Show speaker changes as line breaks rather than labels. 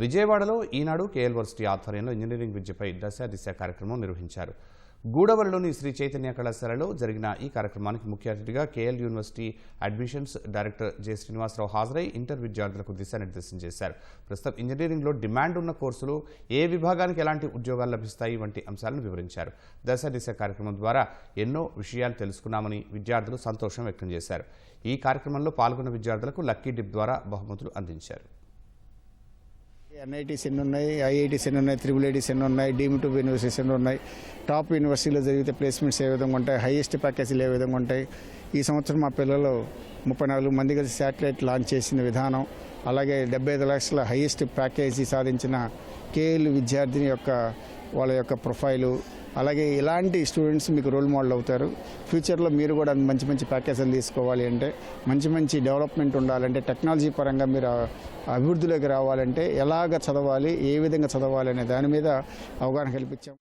విజయవాడలో Eenadu KL varsity ఆధ్వర్యంలో engineering విద్యపై దశ దిశ కార్యక్రమం నిర్వహించారు. గూడవల్లిలోని శ్రీ చైతన్య కళాశాలలో జరిగిన ఈ కార్యక్రమానికి ముఖ్య అతిథిగా KL university admissions director J Srinivasarao హాజరై ఇంటర్ విద్యార్థులకు దిశానిర్దేశం చేశారు. ప్రస్తుతం ఇంజనీరింగ్లో డిమాండ్ ఉన్న కోర్సులు ఏ విభాగానికి ఎలాంటి ఉద్యోగాలు లభిస్తాయి వంటి అంశాలను వివరించారు. దశ దిశ కార్యక్రమం ద్వారా ఎన్నో విషయాలు తెలుసుకున్నామని విద్యార్థులు సంతోషం వ్యక్తం చేశారు. ఈ కార్యక్రమంలో పాల్గొన్న విద్యార్థులకు లక్కీ డిప్ ద్వారా బహుమతులు అందించారు.
ఎన్ఐటీస్ ఎన్ని ఉన్నాయి? ఐఐటీస్ ఎన్ని ఉన్నాయి? త్రిబుల్ ఐటీస్ ఎన్ని ఉన్నాయి? డీమ్ టూ యూనివర్సిటీస్ ఎన్ని ఉన్నాయి? టాప్ యూనివర్సిటీలో జరిగితే ప్లేస్మెంట్స్ ఏ విధంగా ఉంటాయి? హైయెస్ట్ ప్యాకేజీలు ఏ విధంగా ఉంటాయి? ఈ సంవత్సరం మా పిల్లలు ముప్పై నాలుగు మంది కలిసి శాటిలైట్ లాంచ్ చేసిన విధానం అలాగే డెబ్బై ఐదు లక్షల హైయెస్ట్ ప్యాకేజీ సాధించిన కేఎల్ విద్యార్థిని యొక్క వాళ్ళ యొక్క ప్రొఫైలు అలాగే ఇలాంటి స్టూడెంట్స్ మీకు రోల్ మోడల్ అవుతారు. ఫ్యూచర్లో మీరు కూడా మంచి మంచి ప్యాకేజీలు తీసుకోవాలి అంటే మంచి మంచి డెవలప్మెంట్ ఉండాలంటే టెక్నాలజీ పరంగా మీరు అభివృద్ధిలోకి రావాలంటే ఎలాగ చదవాలి ఏ విధంగా చదవాలి అనే దాని మీద అవగాహన కల్పించాం.